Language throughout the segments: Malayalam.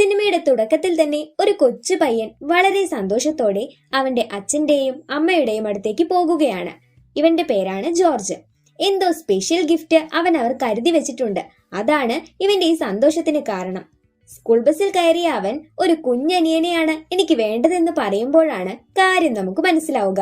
സിനിമയുടെ തുടക്കത്തിൽ തന്നെ ഒരു കൊച്ചു പയ്യൻ വളരെ സന്തോഷത്തോടെ അവന്റെ അച്ഛന്റെയും അമ്മയുടെയും അടുത്തേക്ക് പോകുകയാണ്. ഇവന്റെ പേരാണ് ജോർജ്. എന്തോ സ്പെഷ്യൽ ഗിഫ്റ്റ് അവൻ അവർ കരുതി വെച്ചിട്ടുണ്ട്. അതാണ് ഇവന്റെ ഈ സന്തോഷത്തിന് കാരണം. സ്കൂൾ ബസ്സിൽ കയറിയ അവൻ ഒരു കുഞ്ഞനിയനെയാണ് എനിക്ക് വേണ്ടതെന്ന് പറയുമ്പോഴാണ് കാര്യം നമുക്ക് മനസ്സിലാവുക.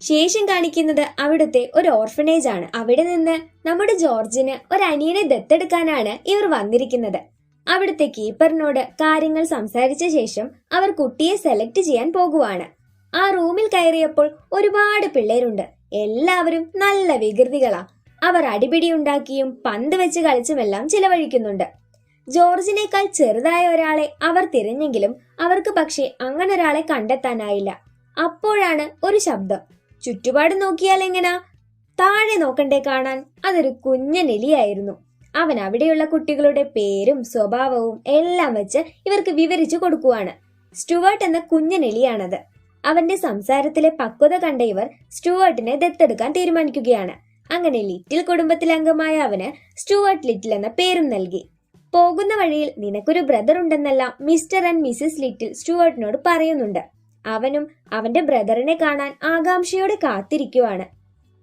ശേഷം കാണിക്കുന്നത് അവിടുത്തെ ഒരു ഓർഫനേജ് ആണ്. അവിടെ നിന്ന് നമ്മുടെ ജോർജിന് ഒരു അനിയനെ ദത്തെടുക്കാനാണ് ഇവർ വന്നിരിക്കുന്നത്. അവിടുത്തെ കീപ്പറിനോട് കാര്യങ്ങൾ സംസാരിച്ച ശേഷം അവർ കുട്ടിയെ സെലക്ട് ചെയ്യാൻ പോകുവാണ്. ആ റൂമിൽ കയറിയപ്പോൾ ഒരുപാട് പിള്ളേരുണ്ട്. എല്ലാവരും നല്ല വികൃതികളാ. അവർ അടിപിടി ഉണ്ടാക്കിയും പന്ത് വെച്ച് കളിച്ചുമെല്ലാം ചിലവഴിക്കുന്നുണ്ട്. ജോർജിനേക്കാൾ ചെറുതായ ഒരാളെ അവർ തിരഞ്ഞെങ്കിലും അവർക്ക് പക്ഷേ അങ്ങനെ ഒരാളെ കണ്ടെത്താനായില്ല. അപ്പോഴാണ് ഒരു ശബ്ദം. ചുറ്റുപാട് നോക്കിയാൽ എങ്ങനാ? താഴെ നോക്കണ്ടേ കാണാൻ. അതൊരു കുഞ്ഞനെലിയായിരുന്നു അവൻ അവിടെയുള്ള കുട്ടികളുടെ പേരും സ്വഭാവവും എല്ലാം വെച്ച് ഇവർക്ക് വിവരിച്ചു കൊടുക്കുവാണ്. സ്റ്റുവേർട്ട് എന്ന കുഞ്ഞനെലിയാണത് അവന്റെ സംസാരത്തിലെ പക്വത കണ്ട ഇവർ സ്റ്റുവേർട്ടിനെ ദത്തെടുക്കാൻ തീരുമാനിക്കുകയാണ്. അങ്ങനെ ലിറ്റിൽ കുടുംബത്തിലെ അംഗമായ അവന് സ്റ്റുവർട്ട് ലിറ്റിൽ എന്ന പേരും നൽകി. പോകുന്ന വഴിയിൽ നിനക്കൊരു ബ്രദർ ഉണ്ടെന്നെല്ലാം മിസ്റ്റർ ആൻഡ് മിസ്സിസ് ലിറ്റിൽ സ്റ്റുവർട്ടിനോട് പറയുന്നുണ്ട്. അവനും അവന്റെ ബ്രദറിനെ കാണാൻ ആകാംക്ഷയോടെ കാത്തിരിക്കുവാണ്.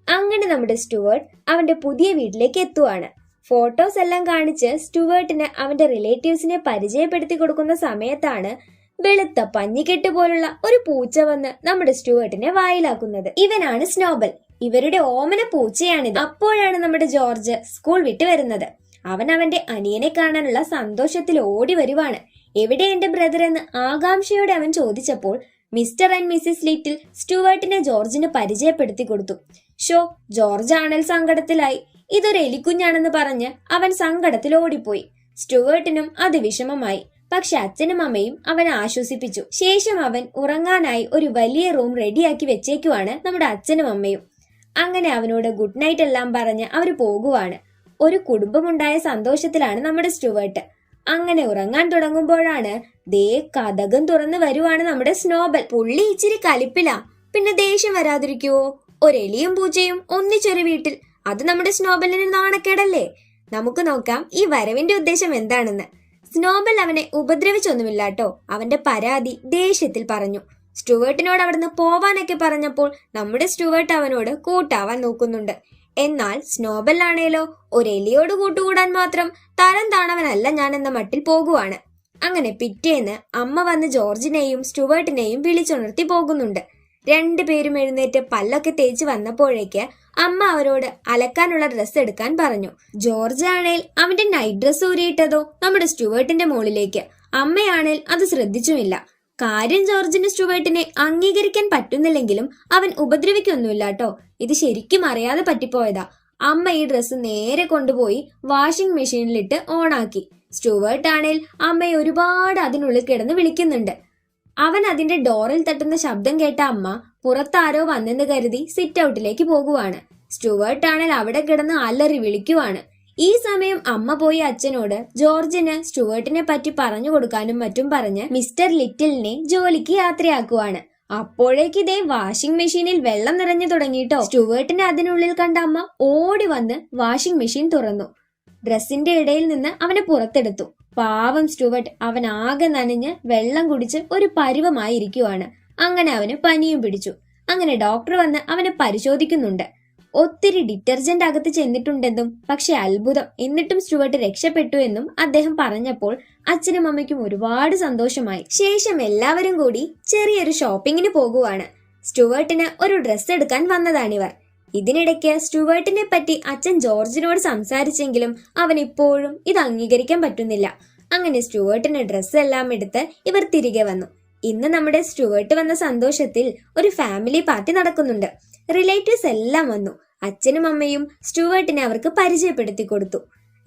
അങ്ങനെ നമ്മുടെ സ്റ്റുവർട്ട് അവന്റെ പുതിയ വീട്ടിലേക്ക് എത്തുവാണ്. ഫോട്ടോസ് എല്ലാം കാണിച്ച് സ്റ്റുവേർട്ടിന് അവന്റെ റിലേറ്റീവ്സിനെ പരിചയപ്പെടുത്തി കൊടുക്കുന്ന സമയത്താണ് വെളുത്ത പഞ്ഞിക്കെട്ട് പോലുള്ള ഒരു പൂച്ച വന്ന് നമ്മുടെ സ്റ്റുവേർട്ടിനെ വായിലാക്കുന്നത്. ഇവനാണ് സ്നോബൽ. ഇവരുടെ ഓമന പൂച്ചയാണിത്. അപ്പോഴാണ് നമ്മുടെ ജോർജ് സ്കൂൾ വിട്ടു വരുന്നത്. അവൻ അവന്റെ അനിയനെ കാണാനുള്ള സന്തോഷത്തിൽ ഓടി വരുവാണ്. എവിടെ എന്റെ ബ്രദർ എന്ന് ആകാംക്ഷയോടെ അവൻ ചോദിച്ചപ്പോൾ മിസ്റ്റർ ആൻഡ് മിസ്സിസ് ലിറ്റിൽ സ്റ്റുവേർട്ടിനെ ജോർജിന് പരിചയപ്പെടുത്തി കൊടുത്തു. ഷോ ജോർജ് ആണൽ സങ്കടത്തിലായി. ഇതൊരു എലിക്കുഞ്ഞാണെന്ന് പറഞ്ഞ് അവൻ സങ്കടത്തിൽ ഓടിപ്പോയി. സ്റ്റുവേർട്ടിനും അത് വിഷമമായി. പക്ഷെ അച്ഛനും അമ്മയും അവൻ ആശ്വസിപ്പിച്ചു. ശേഷം അവൻ ഉറങ്ങാനായി ഒരു വലിയ റൂം റെഡിയാക്കി വെച്ചേക്കുവാണ് നമ്മുടെ അച്ഛനും അമ്മയും. അങ്ങനെ അവനോട് ഗുഡ് നൈറ്റ് എല്ലാം പറഞ്ഞ് അവർ പോകുവാണ്. ഒരു കുടുംബമുണ്ടായ സന്തോഷത്തിലാണ് നമ്മുടെ സ്റ്റുവേർട്ട്. അങ്ങനെ ഉറങ്ങാൻ തുടങ്ങുമ്പോഴാണ് ദേ കഥകം തുറന്നു വരുവാണ് നമ്മുടെ സ്നോബൽ. പുള്ളി ഇച്ചിരി കലിപ്പില. പിന്നെ ദേഷ്യം വരാതിരിക്കുവോ? ഒരെലിയും പൂച്ചയും ഒന്നിച്ചൊരു വീട്ടിൽ. അത് നമ്മുടെ സ്നോബലിന് നാണക്കേടല്ലേ? നമുക്ക് നോക്കാം ഈ വരവിന്റെ ഉദ്ദേശം എന്താണെന്ന്. സ്നോബൽ അവനെ ഉപദ്രവിച്ചൊന്നുമില്ലാട്ടോ. അവന്റെ പരാതി ദേഷ്യത്തിൽ പറഞ്ഞു. സ്റ്റുവേർട്ടിനോട് അവിടുന്ന് പോവാനൊക്കെ പറഞ്ഞപ്പോൾ നമ്മുടെ സ്റ്റുവേർട്ട് അവനോട് കൂട്ടാവാൻ നോക്കുന്നുണ്ട്. എന്നാൽ സ്നോബൽ ആണേലോ ഒരു എലിയോട് കൂട്ടുകൂടാൻ മാത്രം തരം താണവനല്ല ഞാൻ എന്ന മട്ടിൽ പോകുവാണ്. അങ്ങനെ പിറ്റേന്ന് അമ്മ വന്ന് ജോർജിനെയും സ്റ്റുവേർട്ടിനെയും വിളിച്ചുണർത്തി പോകുന്നുണ്ട്. രണ്ടുപേരും എഴുന്നേറ്റ് പല്ലൊക്കെ തേച്ച് വന്നപ്പോഴേക്ക് അമ്മ അവരോട് അലക്കാനുള്ള ഡ്രസ്സ് എടുക്കാൻ പറഞ്ഞു. ജോർജ് ആണേൽ അവന്റെ നൈറ്റ് ഡ്രസ്സ് ഊരിയിട്ടതോ നമ്മുടെ സ്റ്റുവേർട്ടിന്റെ മുകളിലേക്ക് അമ്മയാണേൽ അത് ശ്രദ്ധിച്ചുമില്ല. കാര്യം ജോർജിന് സ്റ്റുവേർട്ടിനെ അംഗീകരിക്കാൻ പറ്റുന്നില്ലെങ്കിലും അവൻ ഉപദ്രവിക്കൊന്നുമില്ല കേട്ടോ ഇത് ശരിക്കും അറിയാതെ പറ്റിപ്പോയതാ. അമ്മ ഈ ഡ്രസ്സ് നേരെ കൊണ്ടുപോയി വാഷിംഗ് മെഷീനിലിട്ട് ഓണാക്കി സ്റ്റുവേർട്ട് ആണേൽ അമ്മയെ ഒരുപാട് അതിനുള്ളിൽ കിടന്ന് വിളിക്കുന്നുണ്ട്. അവൻ അതിന്റെ ഡോറിൽ തട്ടുന്ന ശബ്ദം കേട്ട അമ്മ പുറത്താരോ വന്നെന്ന് കരുതി സിറ്റ് ഔട്ടിലേക്ക് പോകുവാണ്. സ്റ്റുവേർട്ട് ആണേൽ അവിടെ കിടന്ന് അലറി വിളിക്കുവാണ്. ഈ സമയം അമ്മ പോയി അച്ഛനോട് ജോർജിന് സ്റ്റുവേർട്ടിനെ പറ്റി പറഞ്ഞു കൊടുക്കാനും മറ്റും പറഞ്ഞ് മിസ്റ്റർ ലിറ്റിലിനെ ജോലിക്ക് യാത്രയാക്കുവാണ്. അപ്പോഴേക്ക് ഇതേ വാഷിംഗ് മെഷീനിൽ വെള്ളം നിറഞ്ഞു തുടങ്ങിയിട്ടോ? സ്റ്റുവേർട്ടിനെ അതിനുള്ളിൽ കണ്ട അമ്മ ഓടി വന്ന് വാഷിംഗ് മെഷീൻ തുറന്നു. ഡ്രസ്സിന്റെ ഇടയിൽ നിന്ന് അവനെ പുറത്തെടുത്തു. പാവം സ്റ്റുവർട്ട് അവൻ ആകെ നനഞ്ഞ് വെള്ളം കുടിച്ച് ഒരു പരുവമായിരിക്കുവാണ്. അങ്ങനെ അവന് പനിയും പിടിച്ചു. അങ്ങനെ ഡോക്ടർ വന്ന് അവനെ പരിശോധിക്കുന്നുണ്ട്. ഒത്തിരി ഡിറ്റർജന്റ് അകത്ത് ചെന്നിട്ടുണ്ടെന്നും പക്ഷെ അത്ഭുതം. എന്നിട്ടും സ്റ്റുവർട്ട് രക്ഷപ്പെട്ടു എന്നും അദ്ദേഹം പറഞ്ഞപ്പോൾ അച്ഛനും അമ്മയ്ക്കും ഒരുപാട് സന്തോഷമായി. ശേഷം എല്ലാവരും കൂടി ചെറിയൊരു ഷോപ്പിങ്ങിന് പോകുവാണ്. സ്റ്റുവർട്ടിന് ഒരു ഡ്രസ്സ് എടുക്കാൻ വന്നതാണിവർ. ഇതിനിടയ്ക്ക് സ്റ്റുവേർട്ടിനെ പറ്റി അച്ഛൻ ജോർജിനോട് സംസാരിച്ചെങ്കിലും അവൻ ഇപ്പോഴും ഇത് അംഗീകരിക്കാൻ പറ്റുന്നില്ല. അങ്ങനെ സ്റ്റുവേർട്ടിന് ഡ്രസ്സ് എല്ലാം എടുത്ത് ഇവർ തിരികെ വന്നു. ഇന്ന് നമ്മുടെ സ്റ്റുവേർട്ട് വന്ന സന്തോഷത്തിൽ ഒരു ഫാമിലി പാർട്ടി നടക്കുന്നുണ്ട്. റിലേറ്റീവ്സ് എല്ലാം വന്നു. അച്ഛനും അമ്മയും സ്റ്റുവേർട്ടിനെ അവർക്ക് പരിചയപ്പെടുത്തി കൊടുത്തു.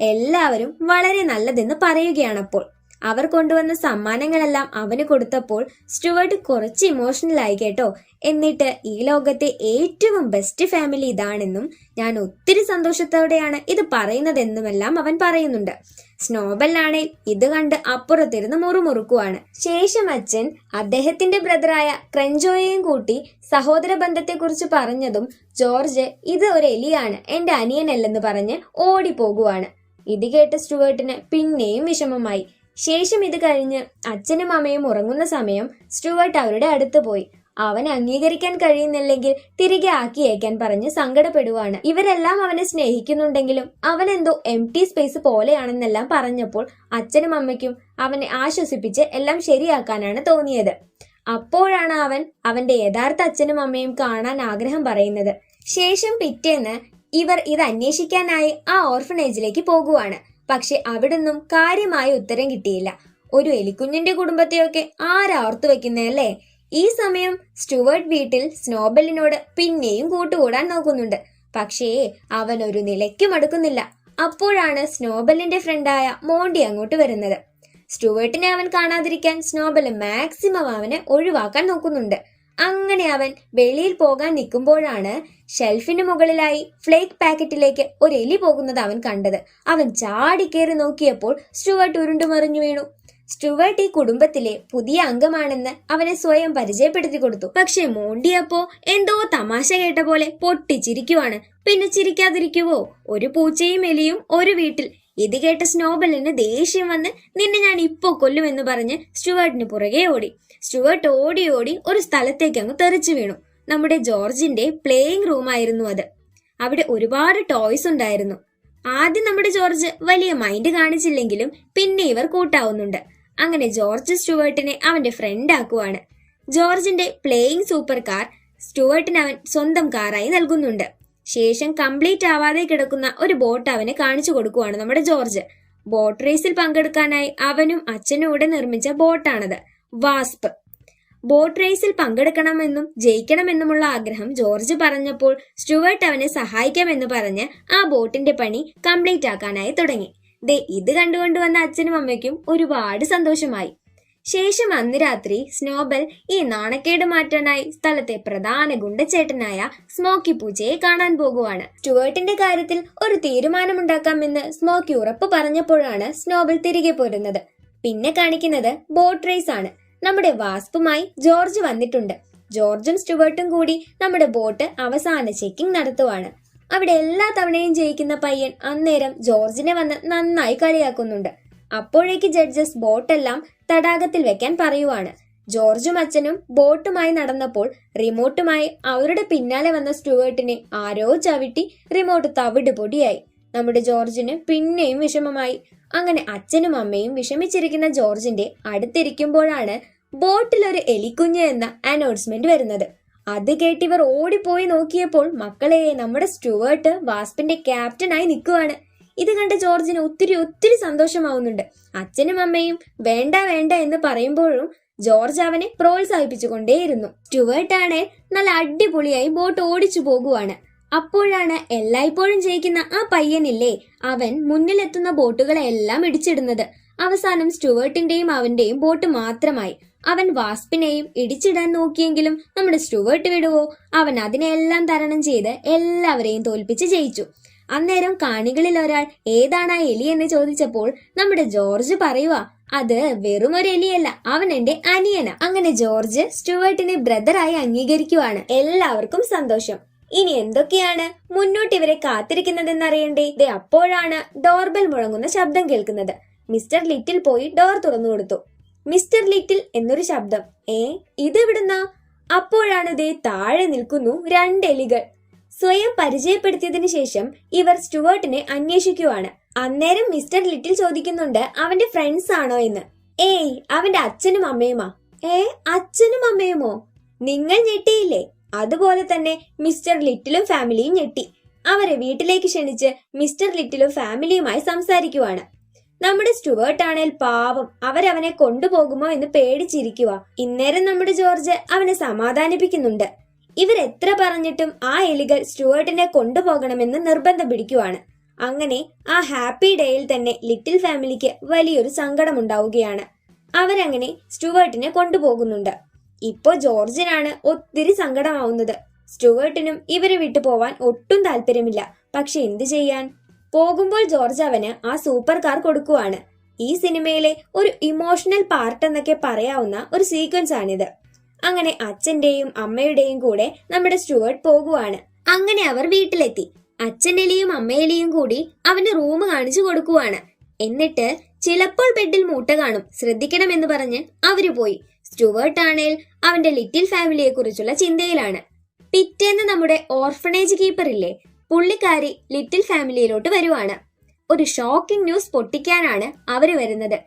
എല്ലാവരും വളരെ നല്ലതെന്ന് പറയുകയാണപ്പോൾ അവർ കൊണ്ടുവന്ന സമ്മാനങ്ങളെല്ലാം അവന് കൊടുത്തപ്പോൾ സ്റ്റുവർട്ട് കുറച്ച് ഇമോഷണൽ ആയി കേട്ടോ. എന്നിട്ട് ഈ ലോകത്തെ ഏറ്റവും ബെസ്റ്റ് ഫാമിലി ഇതാണെന്നും ഞാൻ ഒത്തിരി സന്തോഷത്തോടെയാണ് ഇത് പറയുന്നതെന്നുമെല്ലാം അവൻ പറയുന്നുണ്ട്. സ്നോബലാണേൽ ഇത് കണ്ട് അപ്പുറത്തിരുന്ന് മുറുമുറുക്കുവാണ്. ശേഷം അച്ഛൻ അദ്ദേഹത്തിന്റെ ബ്രദറായ ക്രഞ്ചോയെയും കൂട്ടി സഹോദര ബന്ധത്തെക്കുറിച്ച് പറഞ്ഞതും ജോർജ് ഇത് ഒരു എലിയാണ് എന്റെ അനിയനല്ലെന്ന് പറഞ്ഞ് ഓടിപ്പോകുവാണ്. ഇത് കേട്ട സ്റ്റുവേർട്ടിന് പിന്നെയും വിഷമമായി. ശേഷം ഇത് കഴിഞ്ഞ് അച്ഛനും അമ്മയും ഉറങ്ങുന്ന സമയം സ്റ്റുവർട്ട് അവരുടെ അടുത്ത് പോയി. അവൻ അംഗീകരിക്കാൻ കഴിയുന്നില്ലെങ്കിൽ തിരികെ ആക്കിയേക്കാൻ പറഞ്ഞ് സങ്കടപ്പെടുവാണ്. ഇവരെല്ലാം അവനെ സ്നേഹിക്കുന്നുണ്ടെങ്കിലും അവൻ എന്തോ എം ടി സ്പേസ് പോലെയാണെന്നെല്ലാം പറഞ്ഞപ്പോൾ അച്ഛനും അമ്മയ്ക്കും അവനെ ആശ്വസിപ്പിച്ച് എല്ലാം ശരിയാക്കാനാണ് തോന്നിയത്. അപ്പോഴാണ് അവൻ അവന്റെ യഥാർത്ഥ അച്ഛനും അമ്മയും കാണാൻ ആഗ്രഹം പറയുന്നത്. ശേഷം പിറ്റേന്ന് ഇവർ ഇത് അന്വേഷിക്കാനായി ആ ഓർഫനേജിലേക്ക് പോകുവാണ്. പക്ഷെ അവിടുന്നും കാര്യമായ ഉത്തരം കിട്ടിയില്ല. ഒരു എലിക്കുഞ്ഞിന്റെ കുടുംബത്തെയൊക്കെ ആരാ ഓർത്തു വെക്കുന്നതല്ലേ ഈ സമയം സ്റ്റുവർട്ട് വീട്ടിൽ സ്നോബലിനോട് പിന്നെയും കൂട്ടുകൂടാൻ നോക്കുന്നുണ്ട്. പക്ഷേ അവൻ ഒരു നിലയ്ക്കും അടുക്കുന്നില്ല. അപ്പോഴാണ് സ്നോബലിന്റെ ഫ്രണ്ടായ മോണ്ടി അങ്ങോട്ട് വരുന്നത്. സ്റ്റുവേർട്ടിനെ അവൻ കാണാതിരിക്കാൻ സ്നോബൽ മാക്സിമം അവനെ ഒഴിവാക്കാൻ നോക്കുന്നുണ്ട്. അങ്ങനെ അവൻ വെളിയിൽ പോകാൻ നിൽക്കുമ്പോഴാണ് ഷെൽഫിന് മുകളിലായി ഫ്ലേക്ക് പാക്കറ്റിലേക്ക് ഒരു എലി പോകുന്നത് അവൻ കണ്ടത്. അവൻ ചാടിക്കേറി നോക്കിയപ്പോൾ സ്റ്റുവർട്ട് ഉരുണ്ടുമറിഞ്ഞു വീണു. സ്റ്റുവർട്ട് ഈ കുടുംബത്തിലെ പുതിയ അംഗമാണെന്ന് അവനെ സ്വയം പരിചയപ്പെടുത്തി കൊടുത്തു. പക്ഷെ മോണ്ടിയപ്പോ എന്തോ തമാശ കേട്ട പോലെ പൊട്ടിച്ചിരിക്കുവാണ്. പിന്നെ ചിരിക്കാതിരിക്കുവോ? ഒരു പൂച്ചയും എലിയും ഒരു വീട്ടിൽ ഇത് കേട്ട സ്നോബലിന് ദേഷ്യം വന്ന് നിന്നെ ഞാൻ ഇപ്പോ കൊല്ലുമെന്ന് പറഞ്ഞ് സ്റ്റുവേർട്ടിന് പുറകെ ഓടി. സ്റ്റുവേർട്ട് ഓടി ഓടി ഒരു സ്ഥലത്തേക്ക് അങ്ങ് തെറിച്ചു വീണു. നമ്മുടെ ജോർജിന്റെ പ്ലേയിങ് റൂം ആയിരുന്നു അത്. അവിടെ ഒരുപാട് ടോയ്സ് ഉണ്ടായിരുന്നു. ആദ്യം നമ്മുടെ ജോർജ് വലിയ മൈൻഡ് കാണിച്ചില്ലെങ്കിലും പിന്നെ ഇവർ കൂട്ടാവുന്നുണ്ട്. അങ്ങനെ ജോർജ് സ്റ്റുവേർട്ടിനെ അവന്റെ ഫ്രണ്ട് ആക്കുവാണ്. ജോർജിന്റെ പ്ലേയിങ് സൂപ്പർ കാർ സ്റ്റുവേർട്ടിന് അവൻ സ്വന്തം കാറായി നൽകുന്നുണ്ട്. ശേഷം കംപ്ലീറ്റ് ആവാതെ കിടക്കുന്ന ഒരു ബോട്ട് അവന് കാണിച്ചു കൊടുക്കുവാണ് നമ്മുടെ ജോർജ്. ബോട്ട് റേസിൽ പങ്കെടുക്കാനായി അവനും അച്ഛനും കൂടെ നിർമ്മിച്ച ബോട്ടാണത് വാസ്പ്. ബോട്ട് റേസിൽ പങ്കെടുക്കണമെന്നും ജയിക്കണമെന്നുമുള്ള ആഗ്രഹം ജോർജ് പറഞ്ഞപ്പോൾ സ്റ്റുവേർട്ട് അവനെ സഹായിക്കാമെന്ന് പറഞ്ഞ് ആ ബോട്ടിന്റെ പണി കംപ്ലീറ്റ് ആക്കാനായി തുടങ്ങി. ദേ ഇത് കണ്ടുകൊണ്ടുവന്ന അച്ഛനും അമ്മയ്ക്കും ഒരുപാട് സന്തോഷമായി. ശേഷം അന്ന് രാത്രി സ്നോബൽ ഈ നാണക്കേട് മാറ്റാനായി സ്ഥലത്തെ പ്രധാന ഗുണ്ടച്ചേട്ടനായ സ്മോക്കി പൂജയെ കാണാൻ പോകുവാണ്. സ്റ്റുവേർട്ടിന്റെ കാര്യത്തിൽ ഒരു തീരുമാനമുണ്ടാക്കാമെന്ന് സ്മോക്കി ഉറപ്പ് പറഞ്ഞപ്പോഴാണ് സ്നോബൽ തിരികെ പോരുന്നത്. പിന്നെ കാണിക്കുന്നത് ബോട്ട് റേസ് ആണ്. നമ്മുടെ വാസ്പുമായി ജോർജ് വന്നിട്ടുണ്ട്. ജോർജും സ്റ്റുവർട്ടും കൂടി നമ്മുടെ ബോട്ട് അവസാന ചെക്കിംഗ് നടത്തുവാണ്. അവിടെ എല്ലാ തവണയും ജയിക്കുന്ന പയ്യൻ അന്നേരം ജോർജിനെ വന്ന് നന്നായി കളിയാക്കുന്നുണ്ട്. അപ്പോഴേക്ക് ജഡ്ജസ് ബോട്ടെല്ലാം തടാകത്തിൽ വെക്കാൻ പറയുവാണ്. ജോർജും അച്ഛനും ബോട്ടുമായി നടന്നപ്പോൾ റിമോട്ടുമായി അവരുടെ പിന്നാലെ വന്ന സ്റ്റുവേർട്ടിനെ ആരോ ചവിട്ടി റിമോട്ട് തവിട് പൊടിയായി നമ്മുടെ ജോർജിന് പിന്നെയും വിഷമമായി. അങ്ങനെ അച്ഛനും അമ്മയും വിഷമിച്ചിരിക്കുന്ന ജോർജിന്റെ അടുത്തിരിക്കുമ്പോഴാണ് ബോട്ടിൽ ഒരു എലിക്കുഞ്ഞ് എന്ന അനൗൺസ്മെന്റ് വരുന്നത്. അത് കേട്ടിവർ ഓടിപ്പോയി നോക്കിയപ്പോൾ മക്കളെ നമ്മുടെ സ്റ്റുവേർട്ട് വാസ്പിന്റെ ക്യാപ്റ്റനായി നിൽക്കുവാണ്. ഇത് കണ്ട് ജോർജിന് ഒത്തിരി ഒത്തിരി സന്തോഷമാവുന്നുണ്ട്. അച്ഛനും അമ്മയും വേണ്ട വേണ്ട എന്ന് പറയുമ്പോഴും ജോർജ് അവനെ പ്രോത്സാഹിപ്പിച്ചുകൊണ്ടേയിരുന്നു. കൊണ്ടേയിരുന്നു ആണേ നല്ല അടിപൊളിയായി ബോട്ട് ഓടിച്ചു പോകുവാണ്. അപ്പോഴാണ് എല്ലായ്പ്പോഴും ജയിക്കുന്ന ആ പയ്യനില്ലേ അവൻ മുന്നിലെത്തുന്ന ബോട്ടുകളെ എല്ലാം ഇടിച്ചിടുന്നത്. അവസാനം സ്റ്റുവേർട്ടിന്റെയും അവന്റെയും ബോട്ട് മാത്രമായി. അവൻ വാസ്പിനെയും ഇടിച്ചിടാൻ നോക്കിയെങ്കിലും നമ്മുടെ സ്റ്റുവേർട്ട് വിടുവോ? അവൻ അതിനെല്ലാം തരണം ചെയ്ത് എല്ലാവരെയും തോൽപ്പിച്ച് ജയിച്ചു. അന്നേരം കാണികളിൽ ഒരാൾ ഏതാണ് ആ എലി? എന്ന് ചോദിച്ചപ്പോൾ നമ്മുടെ ജോർജ് പറയുക അത് വെറും ഒരു എലിയല്ല അവൻ എന്റെ അനിയന. അങ്ങനെ ജോർജ് സ്റ്റുവേർട്ടിനെ ബ്രദറായി അംഗീകരിക്കുവാണ്. എല്ലാവർക്കും സന്തോഷം. ഇനി എന്തൊക്കെയാണ് മുന്നോട്ട് ഇവരെ കാത്തിരിക്കുന്നതെന്നറിയണ്ടേ? ദേ അപ്പോഴാണ് ഡോർബെൽ മുഴങ്ങുന്ന ശബ്ദം കേൾക്കുന്നത്. മിസ്റ്റർ ലിറ്റിൽ പോയി ഡോർ തുറന്നു കൊടുത്തു. മിസ്റ്റർ ലിറ്റിൽ എന്നൊരു ശബ്ദം. ഏ ഇത് ഇവിടുന്ന അപ്പോഴാണ് ദേ താഴെ നിൽക്കുന്നു രണ്ട് എലികൾ. സ്വയം പരിചയപ്പെടുത്തിയതിനു ശേഷം ഇവർ സ്റ്റുവേർട്ടിനെ അന്വേഷിക്കുവാണ്. അന്നേരം മിസ്റ്റർ ലിറ്റിൽ ചോദിക്കുന്നുണ്ട് അവന്റെ ഫ്രണ്ട്സ് ആണോ എന്ന്? ഏയ് അവന്റെ അച്ഛനും അമ്മയുമാ. ഏ അച്ഛനും അമ്മയുമോ? നിങ്ങൾ ഞെട്ടിയില്ലേ? അതുപോലെ തന്നെ മിസ്റ്റർ ലിറ്റിലും ഫാമിലിയും ഞെട്ടി. അവരെ വീട്ടിലേക്ക് ക്ഷണിച്ച് മിസ്റ്റർ ലിറ്റിലും ഫാമിലിയുമായി സംസാരിക്കുവാണ്. നമ്മുടെ സ്റ്റുവേർട്ട് ആണേൽ പാവം അവരവനെ കൊണ്ടുപോകുമോ എന്ന് പേടിച്ചിരിക്കുക ഇന്നേരം നമ്മുടെ ജോർജ് അവനെ സമാധാനിപ്പിക്കുന്നുണ്ട്. ഇവർ എത്ര പറഞ്ഞിട്ടും ആ എലികൾ സ്റ്റുവേർട്ടിനെ കൊണ്ടുപോകണമെന്ന് നിർബന്ധം പിടിക്കുവാണ്. അങ്ങനെ ആ ഹാപ്പി ഡേയിൽ തന്നെ ലിറ്റിൽ ഫാമിലിക്ക് വലിയൊരു സങ്കടമുണ്ടാവുകയാണ്. അവരങ്ങനെ സ്റ്റുവേർട്ടിനെ കൊണ്ടുപോകുന്നുണ്ട്. ഇപ്പോ ജോർജിനാണ് ഒത്തിരി സങ്കടമാവുന്നത്. സ്റ്റുവേർട്ടിനും ഇവരെ വിട്ടു പോവാൻ ഒട്ടും താല്പര്യമില്ല. പക്ഷെ എന്തു ചെയ്യാൻ? പോകുമ്പോൾ ജോർജ് അവന് ആ സൂപ്പർ കാർ കൊടുക്കുവാണ്. ഈ സിനിമയിലെ ഒരു ഇമോഷണൽ പാർട്ട് എന്നൊക്കെ പറയാവുന്ന ഒരു സീക്വൻസ് ആണിത് അങ്ങനെ അച്ഛന്റെയും അമ്മയുടെയും കൂടെ നമ്മുടെ സ്റ്റുവേർട്ട് പോകുവാണ്. അങ്ങനെ അവർ വീട്ടിലെത്തി. അച്ഛനെലിയും അമ്മയിലെയും കൂടി അവന് റൂം കാണിച്ചു കൊടുക്കുവാണ്. എന്നിട്ട് ചിലപ്പോൾ ബെഡിൽ മൂട്ട കാണും. ശ്രദ്ധിക്കണമെന്ന് പറഞ്ഞ് അവർ പോയി. സ്റ്റുവേർട്ട് ആണേൽ അവന്റെ ലിറ്റിൽ ഫാമിലിയെ കുറിച്ചുള്ള ചിന്തയിലാണ്. പിറ്റേന്ന് നമ്മുടെ ഓർഫണേജ് കീപ്പറില്ലേ പുള്ളിക്കാരി ലിറ്റിൽ ഫാമിലിയിലോട്ട് വരുവാണ്. ഒരു ഷോക്കിംഗ് ന്യൂസ് പൊട്ടിക്കാനാണ് അവർ വരുന്നത്.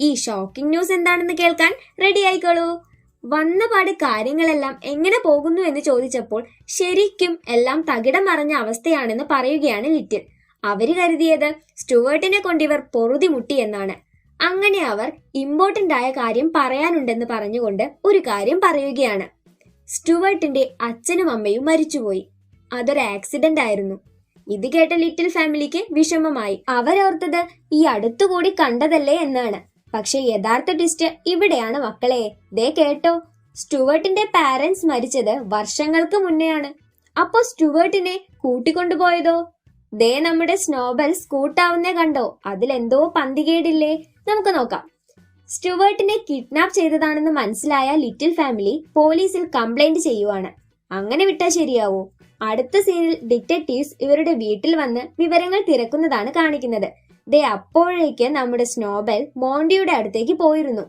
ഈ ഷോക്കിംഗ് ന്യൂസ് എന്താണെന്ന് കേൾക്കാൻ റെഡി ആയിക്കോളൂ. വന്ന പാട് കാര്യങ്ങളെല്ലാം എങ്ങനെ പോകുന്നു എന്ന് ചോദിച്ചപ്പോൾ ശരിക്കും എല്ലാം തകിടം മറഞ്ഞ അവസ്ഥയാണെന്ന് പറയുകയാണ് ലിറ്റിൽ. അവർ കരുതിയത് സ്റ്റുവേർട്ടിനെ കൊണ്ടിവർ പൊറുതി മുട്ടി എന്നാണ്. അങ്ങനെ അവർ ഇമ്പോർട്ടന്റ് ആയ കാര്യം പറയാനുണ്ടെന്ന് പറഞ്ഞുകൊണ്ട് ഒരു കാര്യം പറയുകയാണ്. സ്റ്റുവേർട്ടിന്റെ അച്ഛനും അമ്മയും മരിച്ചുപോയി. അതൊരു ആക്സിഡന്റ് ആയിരുന്നു. ഇത് കേട്ട ലിറ്റിൽ ഫാമിലിക്ക് വിഷമമായി. അവരോർത്തത് ഈ അടുത്തുകൂടി കണ്ടതല്ലേ എന്നാണ്. പക്ഷെ യഥാർത്ഥ ട്വിസ്റ്റ് ഇവിടെയാണ് മക്കളെ. ദേ കേട്ടോ സ്റ്റുവർട്ടിന്റെ പാരന്റ്സ് മരിച്ചത് വർഷങ്ങൾക്ക് മുന്നെയാണ്. അപ്പോ സ്റ്റുവർട്ടിനെ കൂട്ടിക്കൊണ്ടുപോയതോ? ദേ നമ്മുടെ സ്നോബൽ സ്കൂട്ടാവുന്നേ കണ്ടോ? അതിലെന്തോ പന്തികേടില്ലേ? നമുക്ക് നോക്കാം. സ്റ്റുവർട്ടിനെ കിഡ്നാപ്പ് ചെയ്തതാണെന്ന് മനസ്സിലായ ലിറ്റിൽ ഫാമിലി പോലീസിൽ കംപ്ലൈന്റ് ചെയ്യുവാണ്. അങ്ങനെ വിട്ടാ ശരിയാവോ. അടുത്ത സീനിൽ ഡിറ്റക്റ്റീവ്സ് ഇവരുടെ വീട്ടിൽ വന്ന് വിവരങ്ങൾ തിരക്കുന്നതാണ് കാണിക്കുന്നത്. ദേ അപ്പോഴേക്ക് നമ്മുടെ സ്നോബൽ മോണ്ടിയുടെ അടുത്തേക്ക് പോയിരുന്നു.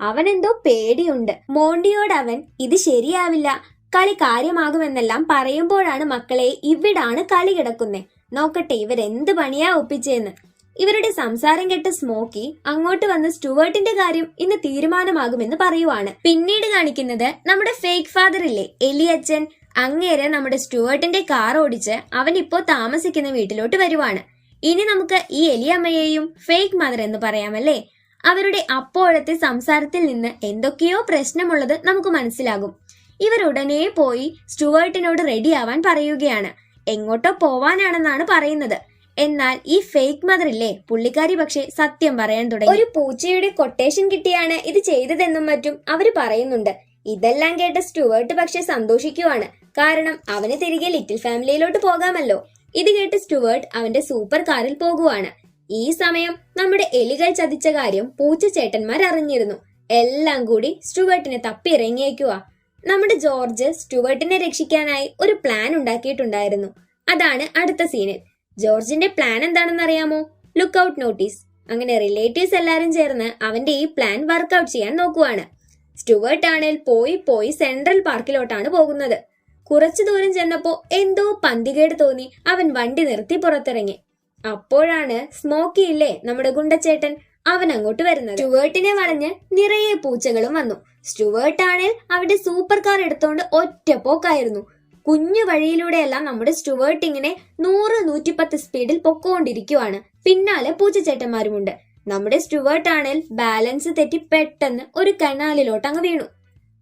അവൻ എന്തോ പേടിയുണ്ട്. മോണ്ടിയോട് അവൻ ഇത് ശരിയാവില്ല. കളി കാര്യമാകുമെന്നെല്ലാം പറയുമ്പോഴാണ് മക്കളെ ഇവിടാണ് കളി കിടക്കുന്നേ. നോക്കട്ടെ ഇവരെന്ത് പണിയാ ഒപ്പിച്ചേന്ന്. ഇവരുടെ സംസാരം കേട്ട സ്മോക്കി അങ്ങോട്ട് വന്ന് സ്റ്റുവേർട്ടിന്റെ കാര്യം ഇന്ന് തീരുമാനമാകുമെന്ന് പറയുവാണ്. പിന്നീട് കാണിക്കുന്നത് നമ്മുടെ ഫേക്ക് ഫാദർ ഇല്ലേ എലിയച്ചൻ. അങ്ങേരെ നമ്മുടെ സ്റ്റുവേർട്ടിന്റെ കാർ ഓടിച്ച് അവൻ ഇപ്പോ താമസിക്കുന്ന വീട്ടിലോട്ട് വരുവാണ്. ഇനി നമുക്ക് ഈ എലിയമ്മയെയും ഫേക്ക് മദർ എന്ന് പറയാമല്ലേ? അവരുടെ അപ്പോഴത്തെ സംസാരത്തിൽ നിന്ന് എന്തൊക്കെയോ പ്രശ്നമുള്ളത് നമുക്ക് മനസ്സിലാകും. ഇവർ ഉടനെ പോയി സ്റ്റുവേർട്ടിനോട് റെഡിയാവാൻ പറയുകയാണ്. എങ്ങോട്ടോ പോവാനാണെന്നാണ് പറയുന്നത്. എന്നാൽ ഈ ഫേക്ക് മദർ ഇല്ലേ? പുള്ളിക്കാരി പക്ഷേ സത്യം പറയാൻ തുടങ്ങി. ഒരു പൂച്ചയുടെ കൊട്ടേഷൻ കിട്ടിയാണ് ഇത് ചെയ്തതെന്നും മറ്റും അവർ പറയുന്നുണ്ട്. ഇതെല്ലാം കേട്ട സ്റ്റുവേർട്ട് പക്ഷെ സന്തോഷിക്കുവാണ്. കാരണം അവന് തിരികെ ലിറ്റിൽ ഫാമിലിയിലോട്ട് പോകാമല്ലോ. ഇത് കേട്ട് സ്റ്റുവേർട്ട് അവന്റെ സൂപ്പർ കാറിൽ പോകുവാണ്. ഈ സമയം നമ്മുടെ എലികൾ ചതിച്ച കാര്യം പൂച്ചച്ചേട്ടന്മാർ അറിഞ്ഞിരുന്നു. എല്ലാം കൂടി സ്റ്റുവേർട്ടിനെ തപ്പി ഇറങ്ങിയേക്കുക നമ്മുടെ ജോർജ് സ്റ്റുവേർട്ടിനെ രക്ഷിക്കാനായി ഒരു പ്ലാൻ ഉണ്ടാക്കിയിട്ടുണ്ടായിരുന്നു. അതാണ് അടുത്ത സീനിൽ. ജോർജിന്റെ പ്ലാൻ എന്താണെന്ന് അറിയാമോ ലുക്ക് ഔട്ട് നോട്ടീസ്. അങ്ങനെ റിലേറ്റീവ്സ് എല്ലാരും ചേർന്ന് അവന്റെ ഈ പ്ലാൻ വർക്കൗട്ട് ചെയ്യാൻ നോക്കുവാണ്. സ്റ്റുവേർട്ട് ആണേൽ പോയി പോയി സെൻട്രൽ പാർക്കിലോട്ടാണ് പോകുന്നത്. കുറച്ചു ദൂരം ചെന്നപ്പോ എന്തോ പന്തികേട് തോന്നി. അവൻ വണ്ടി നിർത്തി പുറത്തിറങ്ങി. അപ്പോഴാണ് സ്മോക്കി ഇല്ലേ നമ്മുടെ ഗുണ്ടച്ചേട്ടൻ? അവൻ അങ്ങോട്ട് വരുന്നത്. സ്റ്റുവേർട്ടിനെ വളഞ്ഞ് നിറയെ പൂച്ചകളും വന്നു. സ്റ്റുവേർട്ട് ആണേൽ അവന്റെ സൂപ്പർ കാർ എടുത്തോണ്ട് ഒറ്റ പോക്കായിരുന്നു കുഞ്ഞു വഴിയിലൂടെയെല്ലാം നമ്മുടെ സ്റ്റുവേർട്ട് ഇങ്ങനെ നൂറ് നൂറ്റിപ്പത്ത് സ്പീഡിൽ പൊക്കോണ്ടിരിക്കുവാണ്. പിന്നാലെ പൂച്ചച്ചേട്ടന്മാരുമുണ്ട്. നമ്മുടെ സ്റ്റുവേർട്ട് ആണേൽ ബാലൻസ് തെറ്റി പെട്ടെന്ന് ഒരു കനാലിലോട്ട് അങ്ങ് വീണു.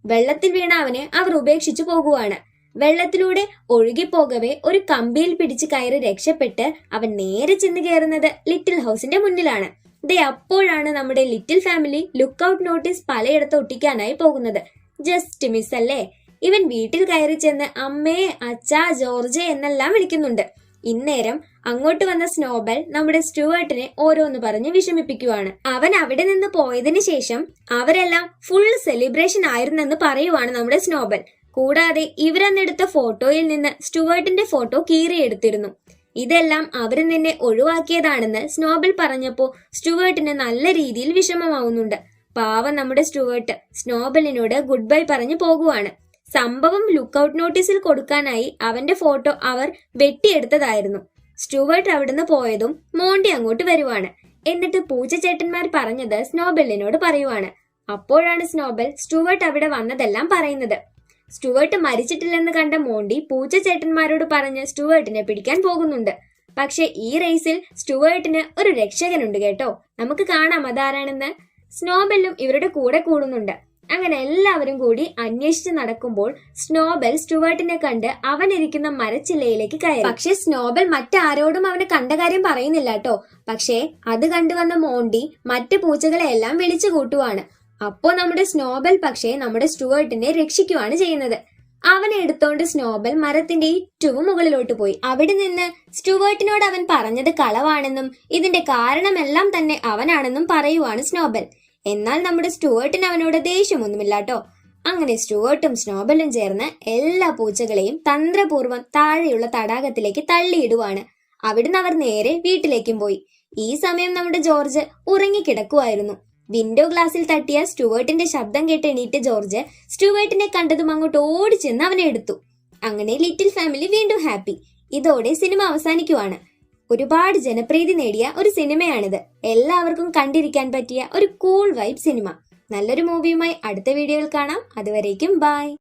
വെള്ളത്തിൽ വീണ അവനെ അവർ ഉപേക്ഷിച്ചു പോകുവാണ്. വെള്ളത്തിലൂടെ ഒഴുകിപ്പോകവേ ഒരു കമ്പിയിൽ പിടിച്ച് കയറി രക്ഷപ്പെട്ട് അവൻ നേരെ ചെന്ന് കയറുന്നത് ലിറ്റിൽ ഹൗസിന്റെ മുന്നിലാണ്. ദേ അപ്പോഴാണ് നമ്മുടെ Little family look out notice പലയിടത്ത് ഒട്ടിക്കാനായി പോകുന്നത്. ജസ്റ്റ് മിസ് അല്ലേ ഇവൻ വീട്ടിൽ കയറി ചെന്ന് അമ്മേ അച്ഛാ ജോർജ് എന്നെല്ലാം വിളിക്കുന്നുണ്ട്. ഇന്നേരം അങ്ങോട്ട് വന്ന സ്നോബൽ നമ്മുടെ സ്റ്റുവേർട്ടിനെ ഓരോന്ന് പറഞ്ഞ് വിഷമിപ്പിക്കുവാണ്. അവൻ അവിടെ നിന്ന് പോയതിനു ശേഷം അവരെല്ലാം ഫുൾ സെലിബ്രേഷൻ ആയിരുന്നെന്ന് പറയുവാണ് നമ്മുടെ സ്നോബൽ. കൂടാതെ ഇവരന്നെടുത്ത ഫോട്ടോയിൽ നിന്ന് സ്റ്റുവേർട്ടിന്റെ ഫോട്ടോ കീറിയെടുത്തിരുന്നു. ഇതെല്ലാം അവർ നിന്നെ ഒഴിവാക്കിയതാണെന്ന് സ്നോബൽ പറഞ്ഞപ്പോ സ്റ്റുവേർട്ടിന് നല്ല രീതിയിൽ വിഷമമാവുന്നുണ്ട്. പാവം നമ്മുടെ സ്റ്റുവേർട്ട് സ്നോബലിനോട് ഗുഡ് ബൈ പറഞ്ഞു പോകുവാണ്. സംഭവം ലുക്കൌട്ട് നോട്ടീസിൽ കൊടുക്കാനായി അവന്റെ ഫോട്ടോ അവർ വെട്ടിയെടുത്തതായിരുന്നു. സ്റ്റുവേർട്ട് അവിടുന്ന് പോയതും മോണ്ടി അങ്ങോട്ട് വരുവാണ്. എന്നിട്ട് പൂച്ചച്ചേട്ടന്മാർ പറഞ്ഞത് സ്നോബലിനോട് പറയുവാണ്. അപ്പോഴാണ് സ്നോബൽ സ്റ്റുവേർട്ട് അവിടെ വന്നതെല്ലാം പറയുന്നത്. സ്റ്റുവേർട്ട് മരിച്ചിട്ടില്ലെന്ന് കണ്ട മോണ്ടി പൂച്ച ചേട്ടന്മാരോട് പറഞ്ഞ് സ്റ്റുവേർട്ടിനെ പിടിക്കാൻ പോകുന്നുണ്ട്. പക്ഷെ ഈ റേസിൽ സ്റ്റുവേർട്ടിന് ഒരു രക്ഷകനുണ്ട് കേട്ടോ. നമുക്ക് കാണാം അതാരാണെന്ന്. സ്നോബെല്ലും ഇവരുടെ കൂടെ കൂടുന്നുണ്ട്. അങ്ങനെ എല്ലാവരും കൂടി അന്വേഷിച്ച് നടക്കുമ്പോൾ സ്നോബെൽ സ്റ്റുവേർട്ടിനെ കണ്ട് അവൻ ഇരിക്കുന്ന മരച്ചില്ലയിലേക്ക് കയറി. പക്ഷെ സ്നോബൽ മറ്റാരോടും അവനെ കണ്ട കാര്യം പറയുന്നില്ല കേട്ടോ. പക്ഷേ അത് കണ്ടുവന്ന മോണ്ടി മറ്റു പൂച്ചകളെ എല്ലാം വിളിച്ചു കൂട്ടുവാണ്. അപ്പോ നമ്മുടെ സ്നോബൽ പക്ഷേ നമ്മുടെ സ്റ്റുവേർട്ടിനെ രക്ഷിക്കുവാണ് ചെയ്യുന്നത്. അവനെ എടുത്തോണ്ട് സ്നോബൽ മരത്തിന്റെ ഏറ്റവും മുകളിലോട്ട് പോയി. അവിടെ നിന്ന് സ്റ്റുവേർട്ടിനോട് അവൻ പറഞ്ഞത് കളവാണെന്നും ഇതിന്റെ കാരണമെല്ലാം തന്നെ അവനാണെന്നും പറയുവാണ് സ്നോബൽ. എന്നാൽ നമ്മുടെ സ്റ്റുവേർട്ടിന് അവനോട് ദേഷ്യമൊന്നുമില്ലാട്ടോ. അങ്ങനെ സ്റ്റുവേർട്ടും സ്നോബലും ചേർന്ന് എല്ലാ പൂച്ചകളെയും തന്ത്രപൂർവം താഴെയുള്ള തടാകത്തിലേക്ക് തള്ളിയിടുവാണ്. അവിടുന്ന് അവർ നേരെ വീട്ടിലേക്കും പോയി. ഈ സമയം നമ്മുടെ ജോർജ് ഉറങ്ങിക്കിടക്കുമായിരുന്നു വിൻഡോ ഗ്ലാസിൽ തട്ടിയ സ്റ്റുവേർട്ടിന്റെ ശബ്ദം കേട്ട് എണീറ്റ് ജോർജ് സ്റ്റുവേർട്ടിനെ കണ്ടതും അങ്ങോട്ട് ഓടി ചെന്ന് അവനെ എടുത്തു. അങ്ങനെ ലിറ്റിൽ ഫാമിലി വീണ്ടും ഹാപ്പി. ഇതോടെ സിനിമ അവസാനിക്കുവാണ്. ഒരുപാട് ജനപ്രീതി നേടിയ ഒരു സിനിമയാണിത്. എല്ലാവർക്കും കണ്ടിരിക്കാൻ പറ്റിയ ഒരു കൂൾ വൈബ് സിനിമ. നല്ലൊരു മൂവിയുമായി അടുത്ത വീഡിയോയിൽ കാണാം. അതുവരേക്കും ബൈ